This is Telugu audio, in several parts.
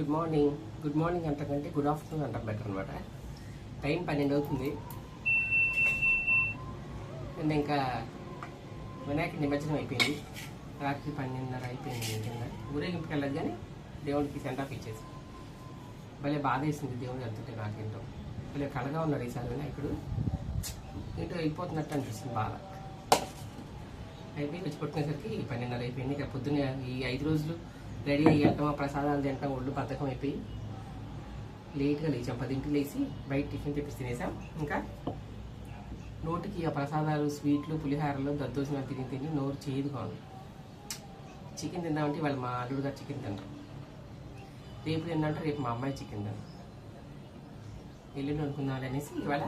గుడ్ మార్నింగ్ గుడ్ మార్నింగ్ అంటకంటే గుడ్ ఆఫ్టర్నూన్ అంటాం బెటర్ అనమాట టైం పన్నెండు అవుతుంది. అండ్ ఇంకా వినాయక నిమజ్జనం అయిపోయింది. రాత్రి పన్నెండున్నర అయిపోయింది నిజంగా. ఊరేగింపుకి వెళ్ళదు కానీ దేవుడికి సెంటర్ ఆఫ్ ఇచ్చేసి. భలే బాధ వేసింది దేవుడు వెళ్తుంటే నాకేంటో. భలే కళగా ఉన్నాడు ఈసారి వినాయకుడు. ఏంటో అయిపోతున్నట్టు అనిపిస్తుంది బాధ. అయిపోయి వచ్చి కొట్టుకునేసరికి పన్నెండున్నర అయిపోయింది. ఇక పొద్దున్న ఈ ఐదు రోజులు రెడీ అయ్యాక మా ప్రసాదాలు తింటాం ఒళ్ళు బద్ధకం అయిపోయి. లేట్గా లేచాం పదింటికి లేచి బయట టిఫిన్ తెప్పించి తినేసాం. ఇంకా నోటికి ఆ ప్రసాదాలు స్వీట్లు పులిహారలు దద్దోజనాలు తిని తిని నోరు చేయదు కాదు చికెన్ తిందామంటే వాళ్ళు మా అల్లుడు గారు చికెన్ తింటారు రేపు తిందంటే రేపు మా అమ్మాయి చికెన్ తింటారు ఎల్లుండి అనుకుందాం అనేసి ఇవాళ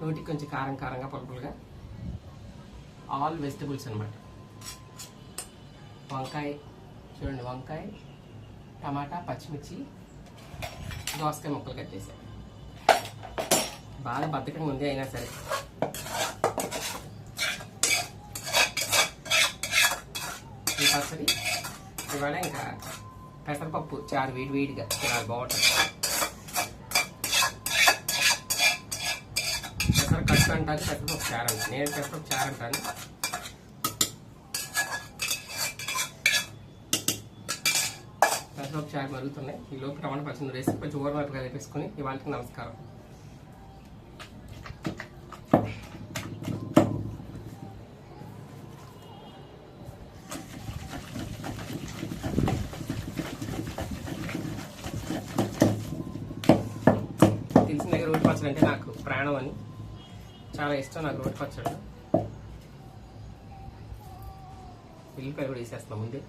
నోటికి కొంచెం కారం కారంగా పలుపులుగా ఆల్ వెజిటబుల్స్ అన్నమాట. వంకాయ చూడండి వంకాయ టమాటా పచ్చిమిర్చి దోసకాయ ముక్కలు కట్టేసా బాగా బద్ధకంగా ఉంది అయినా సరే. ఈ పచ్చడి ఇవాళ ఇంకా పెసరపప్పు చారు వేడి వేడిగా చాలా బాగుంటుంది. పెసర కట్టు అంటారు పెసరపప్పు చారు నేను పెసరపప్పు చారు అంటాను. పెసరపప్పు చారు మరుగుతున్నాయి ఈ లోపు టమాటా పచ్చడి వేసి కొంచెం ఊరమైపు వేసుకొని ఇవాళకి నమస్కారం. తెలిసిన రోడ్డు పచ్చడి అంటే నాకు ప్రాణం అని. చాలా ఇష్టం నాకు రోడ్డు పచ్చడి ఉల్లిపాయలు కూడా వేసేస్తున్నాం ముందే.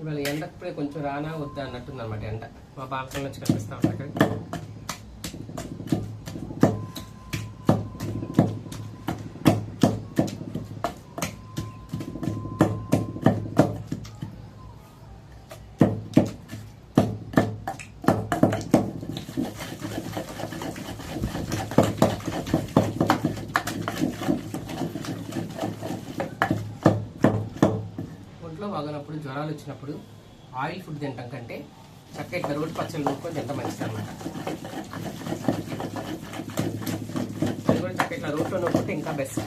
ఇవాళ ఎండప్పుడే కొంచెం రానా వద్దా అన్నట్టుంది అనమాట ఎండ. మా బాల్కన్ నుంచి కనిపిస్తా ఉంటా వచ్చినప్పుడు జ్వరాలు వచ్చినప్పుడు ఆయిల్ ఫుడ్ తింటాం కంటే చక్క ఇట్లా రోడ్డు పచ్చళ్ళు నూరుకొని తింటాం మంచిది అనమాట అది కూడా చక్క ఇట్లా రోడ్లో నూరుకుంటే ఇంకా బెస్ట్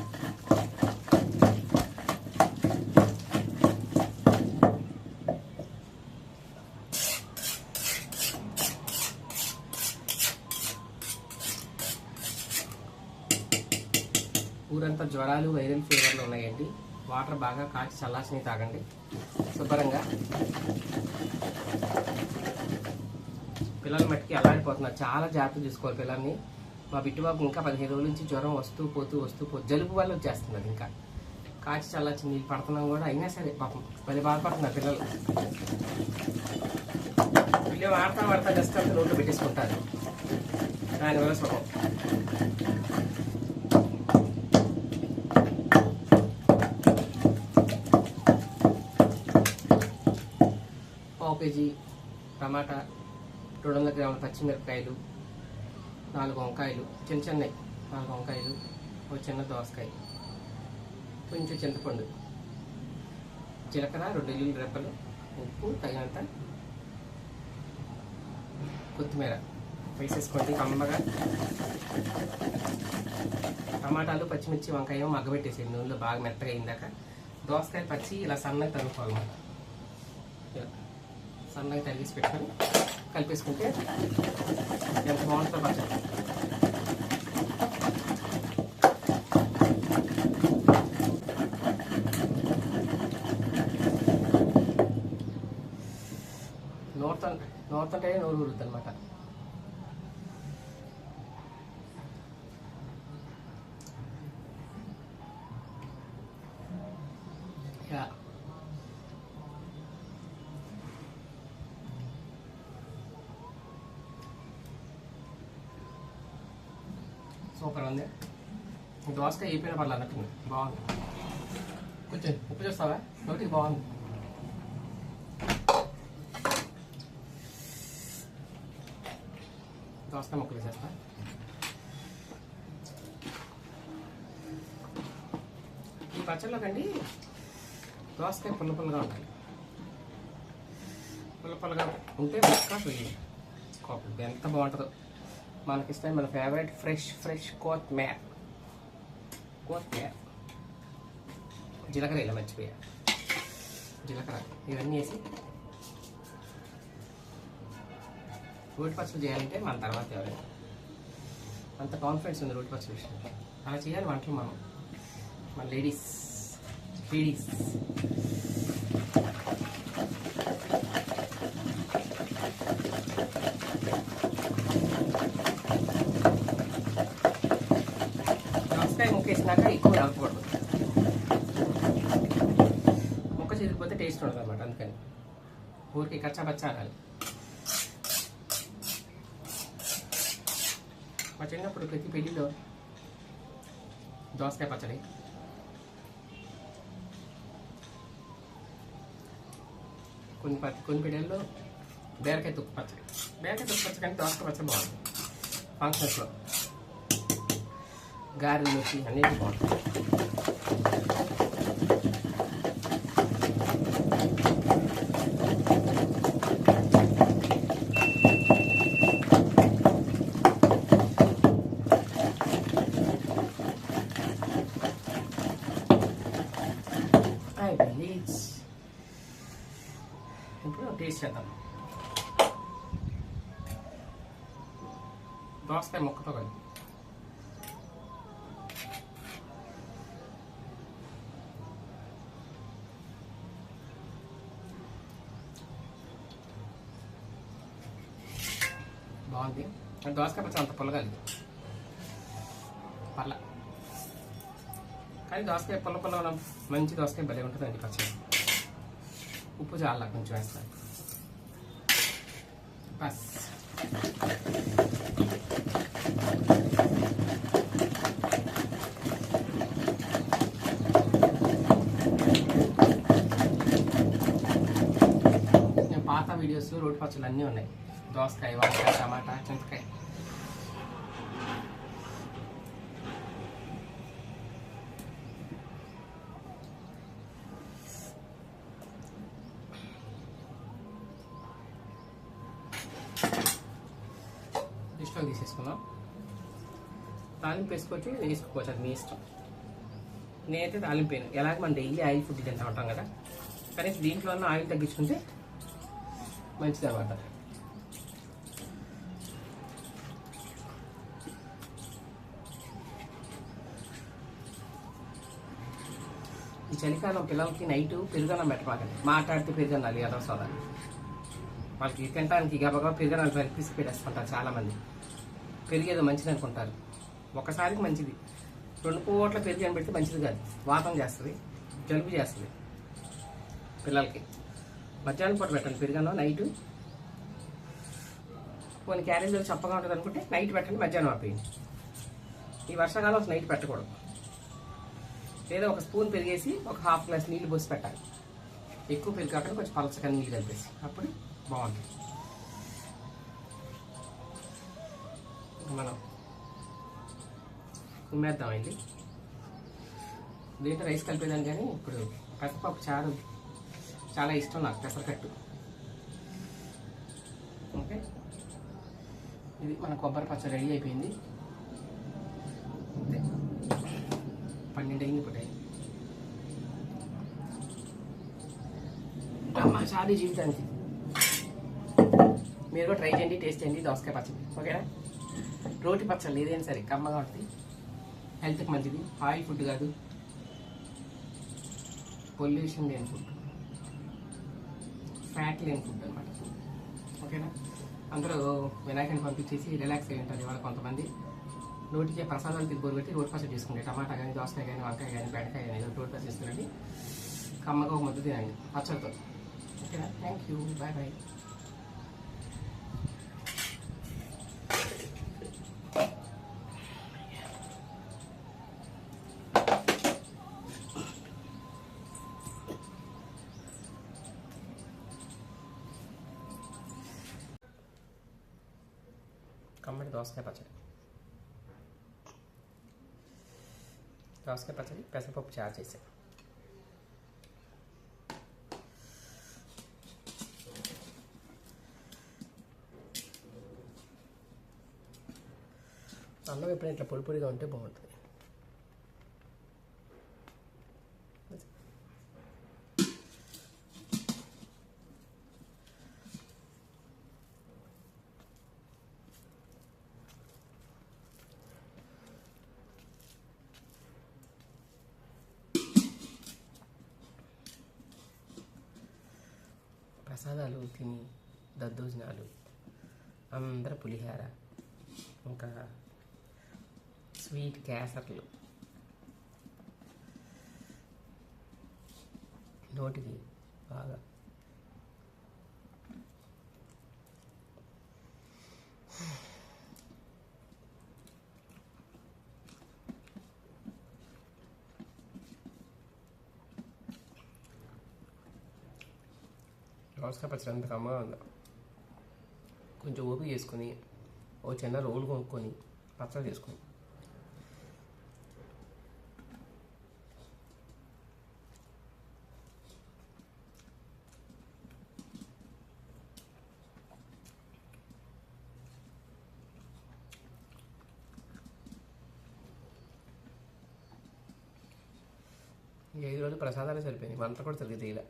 ఊరంతా జ్వరాలు వైరల్ ఫీవర్లు ఉన్నాయండి. వాటర్ బాగా కాచి చల్లార్చిని తాగండి. శుభ్రంగా. పిల్లల మట్టికి అల్లాడిపోతున్నారు. చాలా జాగ్రత్త చూసుకోవాలి పిల్లల్ని. మా బిట్టుబాబు ఇంకా పదిహేను రోజుల నుంచి జ్వరం వస్తూ పోతూ వస్తూ పో జలుబు వల్ల వచ్చేస్తున్నారు ఇంకా. కాచి చల్లార్చి నీళ్ళు పడుతున్నాం కూడా. అయినా సరే పాపం పది బాధపడుతున్నారు పిల్లలు. పిల్లలు ఆడతా ఆడతా జస్ట్ అంత నోట్లో పెట్టేసుకుంటారు. దానివల్ల సుఖం. కేజీ టమాటా రెండు వందల గ్రాముల పచ్చిమిరపకాయలు నాలుగు వంకాయలు చిన్న చిన్నవి నాలుగు వంకాయలు ఒక చిన్న దోసకాయ కొంచెం చింతపండు జీలకర్ర రెండు ఎల్లుల్లి రెప్పలు ఉప్పు తగినంత కొత్తిమీర. వేసేసుకోండి కమ్మగా. టమాటాలు పచ్చిమిర్చి వంకాయ మగ్గబెట్టేసేది నూనెలో బాగా మెత్తగా అయిందాక దోసకాయ పచ్చి ఇలా సన్నగా తరుముకోవాలన్నమాట ఇలా సన్నగా తరిగేసి పెట్టుకొని కలిపేసుకుంటే ఎంత బాగుంటుందో పచ్చడి సూపర్ ఉంది. ఈ దోసకాయ అయిపోయిన పర్లేదు అన్నట్టుంది బాగుంది. కొంచెం ఉప్పు చూస్తావా? నోటికి బాగుంది. దోసకాయ ముక్కలు వేసేస్తా. ఈ పచ్చళ్ళకండి దోసకాయ పుల్ల పుల్లగా ఉండాలి పుల్ల పుల్లగా ఉంటే పక్కా కోపం. ఎంత బాగుంటుందో. మనకి మన ఫేవరెట్ ఫ్రెష్ ఫ్రెష్ కోత్మేర్ కోత్మేర్ జీలకర్ర ఇలా మర్చిపోయా. జీలకర్ర. ఇవన్నీ వేసి రోటి పచ్చడి చేయాలంటే మన తర్వాత ఎవరైనా. అంత కాన్ఫిడెన్స్ ఉంది రోటి పచ్చడి విషయం అలా చేయాలి వంటలు మనం. మన లేడీస్ లేడీస్ దోసకాయ ముక్క వేసినాక ఎక్కువ నలపకూడదు ముక్క చిరిగిపోతే టేస్ట్ ఉండదు అనమాట అందుకని ఊరికి కచ్చా బచ్చా అనాలి మా చిన్నప్పుడు ప్రతి పెళ్ళిలో దోసకాయ పచ్చడి కొన్ని ప కొన్ని పెళ్ళిళ్ళలో బీరకాయ తుక్కు పచ్చడి బీరకాయ తుక్కు పచ్చడి కంటే దోసకాయ పచ్చడి బాగుంది ఫంక్షన్స్లో గారెలు వచ్చి అన్నిటి బాగుంటాయి అయిపోయింది ఇప్పుడు టేస్ట్ చేద్దాం. దోసకాయ ముక్కతో కలిపి. బాగుంది. దోసకాయ పచ్చడి అంత పుల్లగా పల్ల కానీ దోసకాయ పుల్ల పుల్ల మంచి దోసకాయ భలే ఉంటుందండి పచ్చడి. ఉప్పు చాలా కొంచెం వేస్తాను బస్ నేను పాత వీడియోస్ రోటి పచ్చళ్ళు అన్నీ ఉన్నాయి దోసకాయ వంకాయ టమాటా చింతకాయ వేసేసుకుందాం తాలింపు వేసుకోవచ్చు వేసుకోవచ్చు అది మీ ఇష్టం. నేనైతే తాలింపు ఎలాగ మనం డైలీ ఆయిల్ ఫుడ్ తింటా ఉంటాం కదా. కనీసం దీంట్లో ఆయిల్ తగ్గించుకుంటే మంచిది అనమాట ఈ చలికాలం పిల్లలకి నైట్ పెరుగన్నం పెట్టమాకండి. మాట్లాడితే పెరుగన్నాలి అదో సోదా వాళ్ళకి తినడానికి గబగబా పెరుగన్నాలు కలిపి పెట్టేసుకుంటారు చాలా మంది పెరిగేదో మంచిది అనుకుంటారు. ఒకసారికి మంచిది. రెండు పూట్ల పెరిగి అని పెడితే మంచిది కాదు. వాతం చేస్తుంది జలుబు చేస్తుంది పిల్లలకి. మధ్యాహ్నం పూట పెట్టండి పెరుగన్నం నైట్. కొన్ని క్యారేజ్లో చప్పగా ఉంటుంది అనుకుంటే నైట్ పెట్టండి మధ్యాహ్నం ఆపేయండి. ఈ వర్షాకాలం అసలు నైట్ పెట్టకూడదు. లేదా ఒక స్పూన్ పెరిగేసి ఒక హాఫ్ గ్లాస్ నీళ్ళు పోసి పెట్టాలి. ఎక్కువ పెరిగి కాకుండా కొంచెం పలచగా నీళ్ళు కలిపేసి. అప్పుడు బాగుంటుంది. మనం ఉమ్మేద్దాం వెళ్ళి దీంట్లో రైస్ కలిపేదాన్ని కానీ ఇప్పుడు పెసరపప్పు చారు చాలా ఇష్టం నాకు పెసరకట్టు ఓకే. ఇది మన కొబ్బరి పచ్చడి రెడీ అయిపోయింది. పన్నెండు అయింది ఇప్పుడు టైం. అమ్మ చాలు జీవితానికి. మీరు కూడా ట్రై చేయండి టేస్ట్ చేయండి దోసకాయ పచ్చడి. ఓకేనా? రోటి పచ్చడి ఏదైనా సరే కమ్మగా ఉంటుంది హెల్త్కి మంచిది. ఆయిల్ ఫుడ్ కాదు. పొల్యూషన్ లేని ఫుడ్. ఫ్యాట్ లేని ఫుడ్ అనమాట ఓకేనా? అందరూ వినాయకుని పంపించేసి రిలాక్స్ అయ్యి ఉంటారు ఇవాళ కొంతమంది. నోటికే ప్రసాదాలు తిరిగి పెట్టి రోడ్ పచ్చడి తీసుకుంటే టమాటా కానీ దోసకాయ కానీ వంకాయ కానీ బెండకాయ కానీ రోడ్ పచ్చడి తీసుకురండి కమ్మగా ఒక ముద్ద తినండి. పచ్చడితో. ఓకేనా? థ్యాంక్ యూ బాయ్ బాయ్ కమ్మడి దోసకాయ పచ్చడి. దోసకాయ పచ్చడి పెసరపప్పు చారు చేసే. అన్నం ఎప్పుడైనా ఇట్లా పొడి పొడిగా ఉంటే బాగుంటుంది. ప్రసాదాలు తిని దద్దోజనాలు అందరూ పులిహార ఇంకా స్వీట్ కేసర్లు. నోటికి బాగా దోసకాయ పచ్చడి ఎంత కమ్మగా కొంచెం ఓపిక చేసుకొని ఓ చిన్న రోలు కొనుక్కొని పచ్చడి చేసుకొని. ఈ ఐదు రోజులు ప్రసాదాలు సరిపోయినాయి. వంట కూడా తిరిగి తీయలే